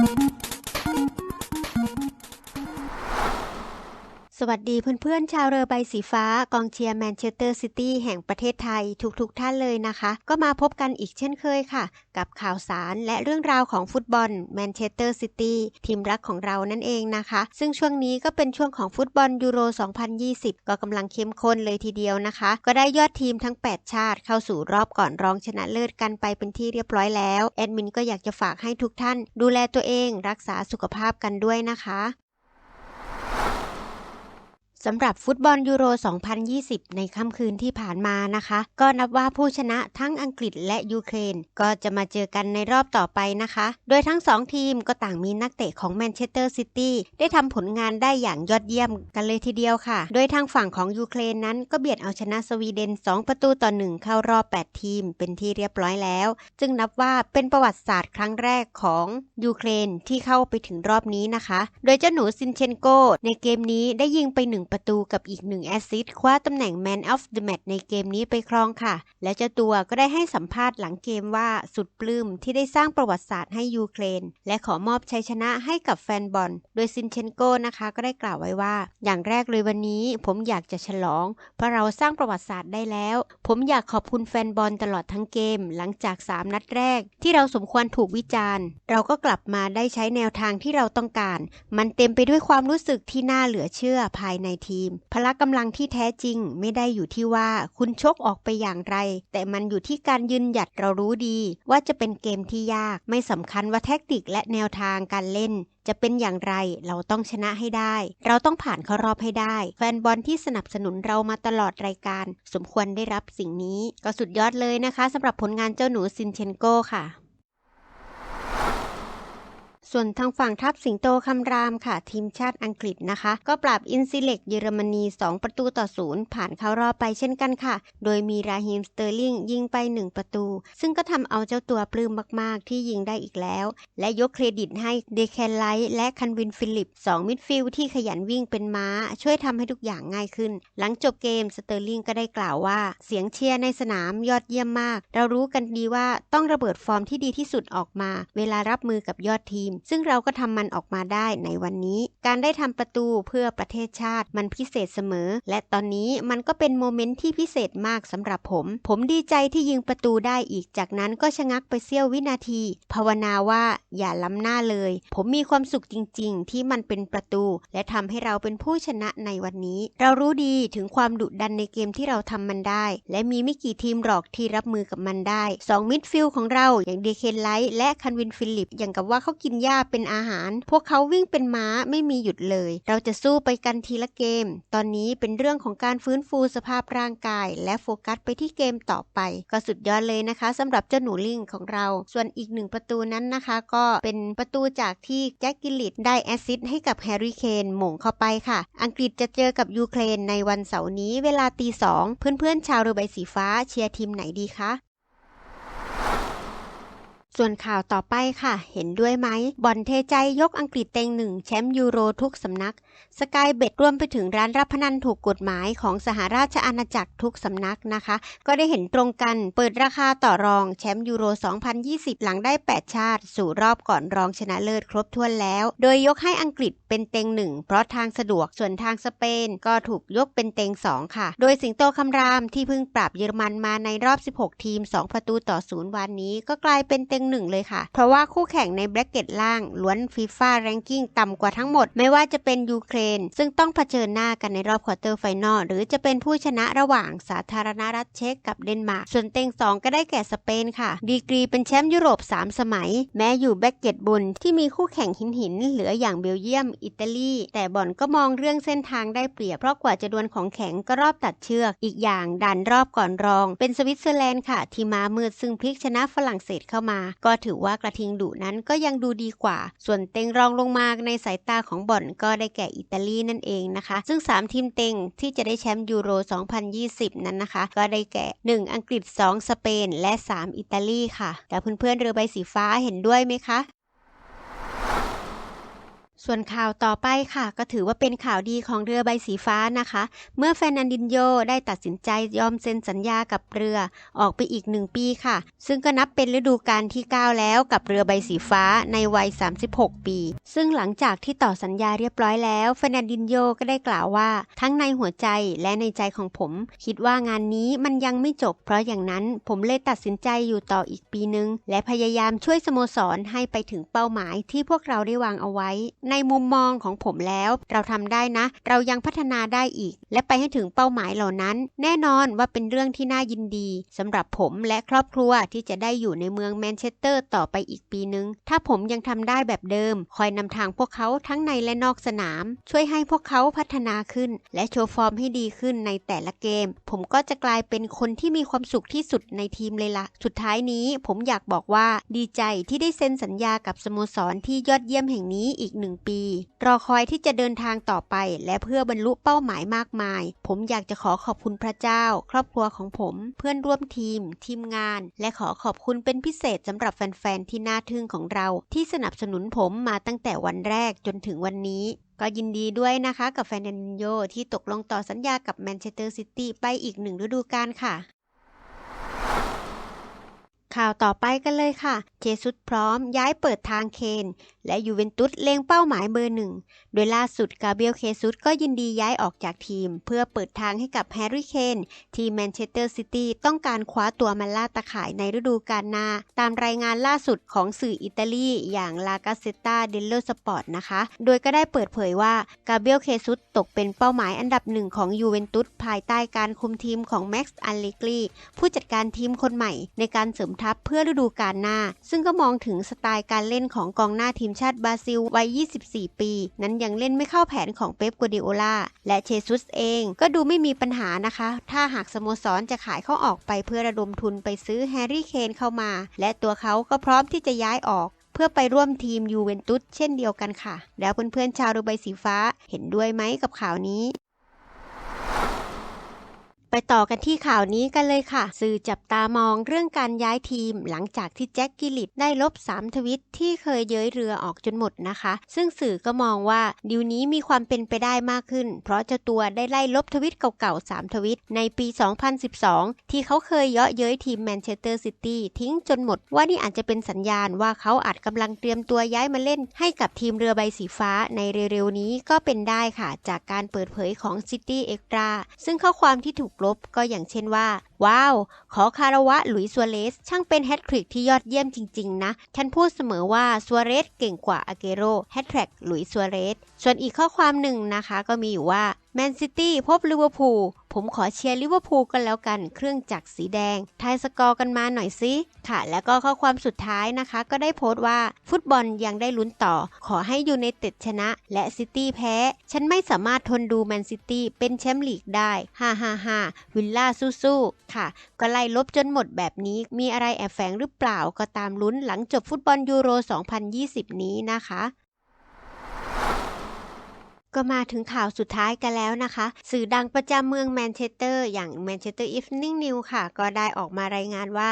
Thank you. สวัสดีเพื่อนๆ ชาวเรือใบสีฟ้ากองเชียร์แมนเชสเตอร์ซิตี้แห่งประเทศไทยทุกๆทท่านเลยนะคะ ก็มาพบกันอีกเช่นเคยค่ะ กับข่าวสารและเรื่องราวของฟุตบอลแมนเชสเตอร์ซิตี้ทีมรักของเรานั่นเองนะคะ ซึ่งช่วงนี้ก็เป็นช่วงของฟุตบอลยูโร 2020 ก็กำลังเข้มข้นเลยทีเดียวนะคะ ก็ได้ยอดทีมทั้ง 8 ชาติเข้าสู่รอบก่อนรองชนะเลิศกันไปเป็นที่เรียบร้อยแล้วแอดมินก็อยากจะฝากให้ทุกท่าน ดูแลตัวเองรักษาสุขภาพกันด้วยนะคะ สำหรับฟุตบอลยูโร 2020 ในค่ำคืนที่ผ่านมานะคะ ก็นับว่าผู้ชนะทั้งอังกฤษและยูเครน ก็จะมาเจอกันในรอบต่อไปนะคะ โดยทั้ง2ทีมก็ต่างมีนักเตะของแมนเชสเตอร์ซิตี้ได้ทำผลงานได้อย่างยอดเยี่ยมกันเลยทีเดียวค่ะ โดยทางฝั่งของยูเครนนั้นก็เบียดเอาชนะสวีเดน 2 ประตูต่อ 1 เข้ารอบ 8 ทีม เป็นที่เรียบร้อยแล้ว จึงนับว่าเป็นประวัติศาสตร์ครั้งแรกของยูเครนที่เข้าไปถึงรอบนี้นะคะ โดยเจ้าหนูซินเชนโกในเกมนี้ได้ยิงไป1ประตูกับอีก 1 แอสซิสต์คว้าตำแหน่ง Man of the Match ในเกมนี้ไปครองค่ะ และเจ้าตัวก็ได้ให้สัมภาษณ์หลังเกมว่าสุดปลื้มที่ได้สร้างประวัติศาสตร์ให้ยูเครน และขอมอบชัยชนะให้กับแฟนบอล โดยซินเชนโกนะคะ ก็ได้กล่าวไว้ว่า อย่างแรกเลยวันนี้ผมอยากจะฉลอง เพราะเราสร้างประวัติศาสตร์ได้แล้ว ผมอยากขอบคุณแฟนบอลตลอดทั้งเกม หลังจาก 3 นัดแรก ที่เราสมควรถูกวิจารณ์ เราก็กลับมาได้ใช้แนวทางที่เราต้องการ มันเต็มไปด้วยความรู้สึกที่น่าเหลือเชื่อภายในทีม พละกำลังที่แท้จริงไม่ได้อยู่ที่ว่าคุณชกออกไปอย่างไร แต่มันอยู่ที่การยืนหยัดเรารู้ดี ว่าจะเป็นเกมที่ยาก ไม่สำคัญว่าแท็กติกและแนวทางการเล่นจะเป็นอย่างไรเราต้องชนะให้ได้ เราต้องผ่านเข้ารอบให้ได้ แฟนบอลที่สนับสนุนเรามาตลอดรายการ สมควรได้รับสิ่งนี้ ก็สุดยอดเลยนะคะสำหรับผลงานเจ้าหนูซินเชนโกค่ะ ส่วนทางฝั่งทัพสิงโตคำรามค่ะ ทีมชาติอังกฤษนะคะ ก็ปราบอินซิเล็กเยอรมนี 2 ประตูต่อศูนย์ผ่านเข้ารอบไปเช่นกันค่ะ โดยมีราฮิมสเตอร์ลิงยิงไป 1 ประตู ซึ่งก็ทำเอาเจ้าตัวปลื้มมาก ๆ ที่ยิงได้อีกแล้ว และยกเครดิตให้เดแคนไลท์และคันวินฟิลิป 2 มิดฟิลด์ที่ขยันวิ่งเป็นม้า ช่วยทำให้ทุกอย่างง่ายขึ้น หลังจบเกมสเตอร์ลิงก็ได้กล่าวว่า เสียงเชียร์ในสนามยอดเยี่ยมมาก เรารู้กันดีว่าต้องระเบิดฟอร์มที่ดีที่สุดออกมา เวลารับมือกับยอดทีมซึ่งเราก็ทำมันออกมาได้ในวันนี้ การได้ทำประตูเพื่อประเทศชาติมันพิเศษเสมอ และตอนนี้มันก็เป็นโมเมนต์ที่พิเศษมากสำหรับผม ผมดีใจที่ยิงประตูได้อีก จากนั้นก็ชะงักไปเสี้ยววินาที ภาวนาว่าอย่าล้ำหน้าเลย ผมมีความสุขจริง ๆ ที่มันเป็นประตู และทำให้เราเป็นผู้ชนะในวันนี้ เรารู้ดีถึงความดุดันในเกมที่เราทำมันได้ และมีไม่กี่ทีมหรอกที่รับมือกับมันได้ 2 มิดฟิลด์ของเราอย่างเดเคนไลท์และคันวินฟิลิปอย่างกับว่าเขากินหญ้าเป็นอาหาร พวกเขาวิ่งเป็นม้าไม่มีหยุดเลย เราจะสู้ไปกันทีละเกม ตอนนี้เป็นเรื่องของการฟื้นฟูสภาพร่างกาย และโฟกัสไปที่เกมต่อไป ก็สุดยอดเลยนะคะสำหรับเจ้าหนูลิงของเรา ส่วนอีกหนึ่งประตูนั้นนะคะ ก็เป็นประตูจากที่แจ็คกิลิตได้แอซิดให้กับแฮร์รี่เคนหม่งเข้าไปค่ะ อังกฤษจะเจอกับยูเครนในวันเสาร์นี้เวลาตีสองเพื่อนๆชาวเรือใบสีฟ้าเชียร์ทีมไหนดีคะ ส่วนข่าวต่อไปค่ะ เห็นด้วยไหม บอลเทใจยกอังกฤษเต็งหนึ่งแชมป์ยูโรทุกสำนัก สกายเบ็ดรวมไปถึงร้านรับพนันถูกกฎหมายของสหราชอาณาจักรทุกสำนักนะคะ ก็ได้เห็นตรงกันเปิดราคาต่อรองแชมป์ยูโร 2020 หลังได้ 8 ชาติ สู่รอบก่อนรองชนะเลิศครบถ้วนแล้ว โดยยกให้อังกฤษเป็นเต็งหนึ่งเพราะทางสะดวกส่วนทางสเปนก็ถูกยกเป็นเต็ง2ค่ะ โดยสิงโตคำรามที่เพิ่งปราบเยอรมันมาในรอบ 16 ทีม 2 ประตูต่อศูนย์วันนี้ก็กลายเป็นเต็งหนึ่งเลยค่ะ เพราะว่าคู่แข่งในแบล็กเก็ตล่างล้วนฟีฟ่าแรงกิ้งต่ำกว่าทั้งหมด ไม่ว่าจะเป็นยูเครน ซึ่งต้องเผชิญหน้ากันในรอบควอเตอร์ไฟนอลหรือจะเป็นผู้ชนะระหว่างสาธารณรัฐเช็กกับเดนมาร์กส่วนเต็งสองก็ได้แก่สเปนค่ะ ดีกรีเป็นแชมป์ยุโรป 3 สมัย แม้อยู่แบล็กเก็ตบุญที่มีคู่แข่งหินหินเหลืออย่างเบลเยียม อิตาลี แต่บอลก็มองเรื่องเส้นทางได้เปรียบเพราะกว่าจะดวลของแข็งก็รอบตัดเชือกอีกอย่างดันรอบก่อนรอง เป็นสวิตเซอร์แลนด์ค่ะ ที่มามืดซึ่งพลิกชนะฝรั่งเศสเข้ามาก็ถือว่ากระทิงดุนั้นก็ยังดูดีกว่า ส่วนเต็งรองลงมาในสายตาของบ่อนก็ได้แก่อิตาลีนั่นเองนะคะ ซึ่ง 3 ทีมเต็งที่จะได้แชมป์ยูโร 2020 นั้นนะคะ ก็ได้แก่ 1 อังกฤษ 2 สเปน และ 3 อิตาลีค่ะ แล้วเพื่อนๆเรือใบสีฟ้าเห็นด้วยไหมคะ ส่วนข่าวต่อไปค่ะ ก็ถือว่าเป็นข่าวดีของเรือใบสีฟ้านะคะ เมื่อแฟนันดินโยได้ตัดสินใจยอมเซ็นสัญญากับเรือออกไปอีกหนึ่งปีค่ะ ซึ่งก็นับเป็นฤดูกาลที่ 9 แล้วกับเรือใบสีฟ้าในวัย 36 ปี ซึ่งหลังจากที่ต่อสัญญาเรียบร้อยแล้วแฟนันดินโยก็ได้กล่าวว่า ทั้งในหัวใจและในใจของผม คิดว่างานนี้มันยังไม่จบ เพราะอย่างนั้นผมเลยตัดสินใจอยู่ต่ออีกปีนึง และพยายามช่วยสโมสรให้ไปถึงเป้าหมายที่พวกเราได้วางเอาไว้ในมุมมองของผมแล้ว เราทำได้นะ เรายังพัฒนาได้อีก และไปให้ถึงเป้าหมายเหล่านั้น แน่นอนว่าเป็นเรื่องที่น่ายินดีสำหรับผมและครอบครัวที่จะได้อยู่ในเมืองแมนเชสเตอร์ต่อไปอีกปีนึง ถ้าผมยังทำได้แบบเดิม คอยนำทางพวกเขาทั้งในและนอกสนาม ช่วยให้พวกเขาพัฒนาขึ้น และโชว์ฟอร์มให้ดีขึ้นในแต่ละเกม ผมก็จะกลายเป็นคนที่มีความสุขที่สุดในทีมเลยล่ะ สุดท้ายนี้ผมอยากบอกว่าดีใจที่ได้เซ็นสัญญากับสโมสรที่ยอดเยี่ยมแห่งนี้อีกหนึ่งปี รอคอยที่จะเดินทางต่อไป และเพื่อบรรลุเป้าหมายมากมาย ผมอยากจะขอขอบคุณพระเจ้า ครอบครัวของผม เพื่อนร่วมทีม ทีมงาน และขอขอบคุณเป็นพิเศษสำหรับแฟนๆที่น่าทึ่งของเรา ที่สนับสนุนผมมาตั้งแต่วันแรกจนถึงวันนี้ก็ยินดีด้วยนะคะกับแฟนนนโยที่ตกลงต่อสัญญากับแมนเชสเตอร์ซิตี้ไปอีกหนึ่งฤดูกาลค่ะ ข่าวต่อไปกันเลยค่ะ เจสุสพร้อมย้ายเปิดทางเคน และยูเวนตุสเล็งเป้าหมายเบอร์หนึ่ง โดยล่าสุดกาเบียลเคซุสก็ยินดีย้ายออกจากทีม เพื่อเปิดทางให้กับแฮร์รี่เคนที่แมนเชสเตอร์ซิตี้ต้องการคว้าตัวมาล่าตะข่ายในฤดูกาลหน้า ตามรายงานล่าสุดของสื่ออิตาลีอย่างลากาเซตาเดลโลสปอร์ตนะคะ โดยก็ได้เปิดเผยว่ากาเบียลเคซุสตกเป็นเป้าหมายอันดับหนึ่งของยูเวนตุสภายใต้การคุมทีมของแม็กซ์อัลเลกรีผู้จัดการทีมคนใหม่ในการเสริมทัพเพื่อฤดูกาลหน้า ซึ่งก็มองถึงสไตล์การเล่นของกองหน้าทีมชาติบราซิลวัย 24 ปี นั้นยังเล่นไม่เข้าแผนของเป๊ปกัวดิโอลาและเชซุสเองก็ดูไม่มีปัญหานะคะ ถ้าหากสโมสรจะขายเขาออกไปเพื่อระดมทุนไปซื้อแฮร์รี่เคนเข้ามา และตัวเขาก็พร้อมที่จะย้ายออกเพื่อไปร่วมทีมยูเวนตุสเช่นเดียวกันค่ะ แล้วเพื่อนๆชาวดูไบสีฟ้าเห็นด้วยไหมกับข่าวนี้ ไปต่อกันที่ข่าวนี้กันเลยค่ะ สื่อจับตามองเรื่องการย้ายทีม หลังจากที่แจ็คกิลิตได้ลบ 3 ทวิตที่เคยเย้ยเรือออกจนหมดนะคะ ซึ่งสื่อก็มองว่าดิวนี้มีความเป็นไปได้มากขึ้น เพราะเจ้าตัวได้ไล่ลบทวิตเก่าๆ 3 ทวิต ในปี 2012 ที่เขาเคยเยาะเย้ยทีมแมนเชสเตอร์ซิตี้ทิ้งจนหมด ว่านี่อาจจะเป็นสัญญาณว่าเขาอาจกำลังเตรียมตัวย้ายมาเล่น ให้กับทีมเรือใบสีฟ้าในเร็วๆนี้ก็เป็นได้ค่ะ จากการเปิดเผยของ City Extra ซึ่งข้อความที่ถูกลบก็อย่างเช่นว่า ว้าว ขอคารวะหลุยส์ซัวเรส ช่างเป็นแฮตทริกที่ยอดเยี่ยมจริง ๆ นะ ฉันพูดเสมอว่าซัวเรสเก่งกว่าอาเกโรแฮตทริกหลุยส์ซัวเรส ส่วนอีกข้อความหนึ่งนะคะ ก็มีอยู่ว่าแมนซิตี้พบลิเวอร์พูลผมขอเชียร์ลิเวอร์พูลกันแล้วกัน เครื่องจักรสีแดง ทายสกอร์กันมาหน่อยสิค่ะ แล้วก็ข้อความสุดท้ายนะคะ ก็ได้โพสต์ว่า ฟุตบอลยังได้ลุ้นต่อ ขอให้ยูไนเต็ดชนะ และซิตี้แพ้ ฉันไม่สามารถทนดูแมนซิตี้เป็นแชมป์ลีกได้ ฮ่าฮ่าฮ่าวิลล่าสู้ๆค่ะ ก็ไล่ลบจนหมดแบบนี้มีอะไรแอบแฝงหรือเปล่าก็ตามลุ้นหลังจบฟุตบอลยูโร 2020 นี้นะคะ ก็มาถึงข่าวสุดท้ายกันแล้วนะคะ สื่อดังประจำเมืองแมนเชสเตอร์อย่างแมนเชสเตอร์อีฟนิ่งนิวค่ะ ก็ได้ออกมารายงานว่า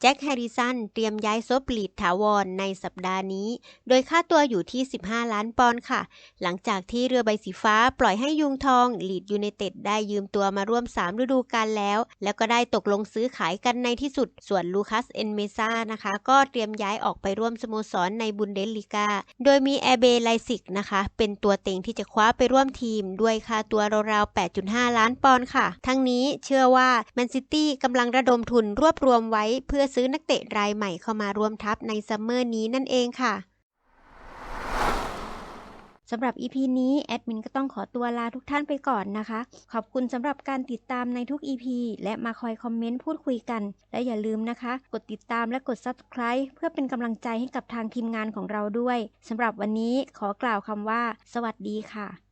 แจ็คแฮร์ริสันเตรียมย้ายซบลีดถาวรในสัปดาห์นี้ โดยค่าตัวอยู่ที่ 15 ล้านปอนด์ค่ะ หลังจากที่เรือใบสีฟ้าปล่อยให้ยุงทองลีดยูไนเต็ดได้ยืมตัวมาร่วม 3 ฤดูกาลแล้ว แล้วก็ได้ตกลงซื้อขายกันในที่สุด ส่วนลูคัสเอนเมซ่านะคะ ก็เตรียมย้ายออกไปร่วมสโมสรในบุนเดสลีกา โดยมีแอเบไลซิกนะคะ เป็นตัวเต็งที่จะคว้าไปร่วมทีมด้วยค่าตัวราวๆ 8.5 ล้านปอนด์ค่ะ ทั้งนี้เชื่อว่าแมนซิตี้กำลังระดมทุนรวบรวมไว้ เพื่อซื้อนักเตะรายใหม่เข้ามาร่วมทัพในซัมเมอร์นี้นั่นเองค่ะ สำหรับ EP นี้แอดมินก็ต้องขอตัวลาทุกท่านไปก่อนนะคะ ขอบคุณสำหรับการติดตามในทุก EP และมาคอยคอมเมนต์พูดคุยกัน และอย่าลืมนะคะ กดติดตามและกด Subscribe เพื่อเป็นกำลังใจให้กับทางทีมงานของเราด้วยสำหรับวันนี้ขอกล่าวคำว่า สวัสดีค่ะ